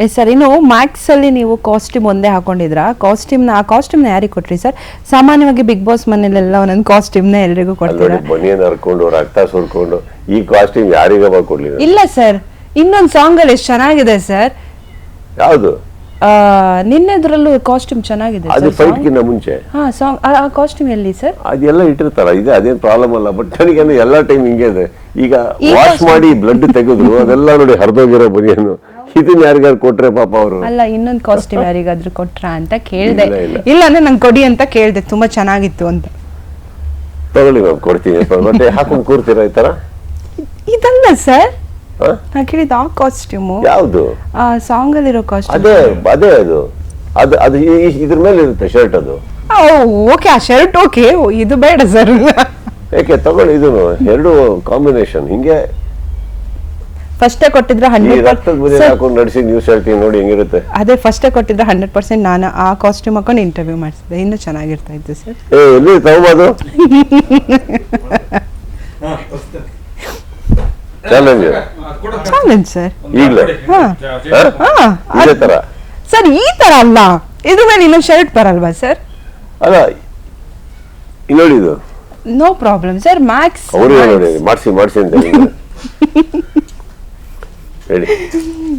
Yes sir ಇನ್ನು Max ಅಲ್ಲಿ ನೀವು ಕಾಸ್ಟ್ಯೂಮ್ ಒಂದೇ ಹಾಕೊಂಡಿದ್ರಾ ಕಾಸ್ಟ್ಯೂಮ್ನ ಆ ಕಾಸ್ಟ್ಯೂಮ್ನ ಯಾರಿಗೆ ಕೊಟ್ರಿ ಸರ್? ಸಾಮಾನ್ಯವಾಗಿ ಬಿಗ್ ಬಾಸ್ ಮನೇಲೆಲ್ಲ ಒಂದೊಂದು ಕಾಸ್ಟ್ಯೂಮ್ನ ಎಲ್ರಿಗೂ ಕೊಡ್ತಾರೆ? ಮನೆಯನ್ನು ಹರ್ಕೊಂಡು ರಕ್ತ ಸುರ್ಕೊಂಡು ಈ ಕಾಸ್ಟ್ಯೂಮ್ ಯಾರಿಗವ ಕೊಡ್ಲಿ ನಾನು? ಇಲ್ಲ ಸರ್. ಇನ್ನೊಂದು ಸಾಂಗ್ ಅಲ್ಲಿ ಎಷ್ಟು ಚೆನ್ನಾಗಿದೆ ಸರ್? ಯಾವ್ದು? ನಿನ್ನೆದ್ರಲ್ಲೂ ಕಾಸ್ಟ್ಯೂಮ್ ಚೆನ್ನಾಗಿದೆ ಅದು ಫೈಟ್ ಗಿನ್ನ ಮುಂಚೆ. ಹಾ ಸಾಂಗ್ ಆ ಕಾಸ್ಟ್ಯೂಮ್ ಎಲ್ಲಿ ಸರ್? ಅದೆಲ್ಲ ಇಟ್ಟಿರ್ತಾರ. ಇದೆ ಅದೇನ್ ಪ್ರಾಬ್ಲಮ್ ಅಲ್ಲ ಬಟ್ ನನಗೇನು ಎಲ್ಲಾ ಟೈಮ್ ಹಿಂಗೆ ಇದೆ. ಈಗ ಈ ವಾಶ್ ಮಾಡಿ ಬ್ಲಡ್ ತೆಗೆದ್ರು ಅದೆಲ್ಲ ನೋಡಿ ಹರಿದೋಗಿರೋ ಬನಿಯನ್ನು ಇದನ್ನ ಯಾರಿಗಾರು ಕೊಟ್ರೆ ಪಾಪ ಅವರು? ಅಲ್ಲ ಇನ್ನೊಂದು ಕಾಸ್ಟ್ಯೂಮ್ ಯಾರಿಗಾದ್ರೂ ಕೊಟ್ರ ಅಂತ ಕೇಳ್ದೆ. ಇಲ್ಲ, ಅಂದ್ರೆ ನಂಗೆ ಕೊಡಿ ಅಂತ ಕೇಳ್ದೆ ತುಂಬಾ ಚೆನ್ನಾಗಿತ್ತು ಅಂತ. ತಗೊಳ್ಳಿ ಮ್ಯಾಮ್ ಕೊಡ್ತೀನಿ. ಮತ್ತೆ ಹಾಕೊಂಡು ಕೂರ್ತೀರಾ ಈ ತರ? ಇದಲ್ಲ ಸರ್? ನಾ ಕೇಳಿದ ಆ ಕಾಸ್ಟ್ಯೂಮು ಯಾವ್ದು? ಆ ಸಾಂಗ್ ಅಲ್ಲಿರೋ ಕಾಸ್ಟ್ಯೂಮ್ ಅದೇ ಅದೇ ಅದು. ಅದು ಅದು ಈ- ಇದ್ರ ಮೇಲೆ ಇರುತ್ತೆ ಶರ್ಟ್ ಅದು. ಓಕೆ ಆ ಶರ್ಟ್ ಓಕೆ. ಇದು ಬೇಡ ಸರ್. ಯಾಕೆ ತಗೊಳ್ಳಿ ಇದು ಎರಡು ಕಾಂಬಿನೇಷನ್ ಹಿಂಗೆ ಫಸ್ಟೇ ಕೊಟ್ಟಿದ್ರೆ ಹಂಡ್ರೆಡ್ ಹಾಕೊಂಡು ನಡೆಸಿ ನ್ಯೂಸ್ ಹೇಳ್ತೀನಿ ನೋಡಿ ಹೆಂಗಿರುತ್ತೆ? ಅದೇ ಫಸ್ಟ್ ಕೊಟ್ಟಿದ್ರೆ ಹಂಡ್ರೆಡ್ ಪರ್ಸೆಂಟ್ ನಾನು ಆ ಕಾಸ್ಟ್ಯೂಮ್ ಹಾಕೊಂಡು ಇಂಟರ್ವ್ಯೂ ಮಾಡಿಸಿದೆ. ಇನ್ನೂ ಚೆನ್ನಾಗಿರ್ತಾ ಇತ್ತು ಸರ್ ಏ ಎಲ್ಲಿ ತಗೋಬೋದು? ಚಾಲೆಂಜ್ ಚಾಲೆಂಜ್ ಸರ್ ಈಗಲೇ? ಇದೇ ಸರ್ ಈ ತರ ಅಲ್ಲ. ಇದ್ರ ಮೇಲೆ ಇನ್ನೊಂದು ಶರ್ಟ್ ಬರಲ್ವಾ ಸರ್ ಅಲ್ಲ ನೋಡಿ ಇದು. ನೋ ಪ್ರಾಬ್ಲಮ್ ಸರ್ ಮ್ಯಾಕ್ಸ್ ಅವರು ಮಾಡಿಸಿ ಮಾಡಿಸಿ ಅಂತ Allez.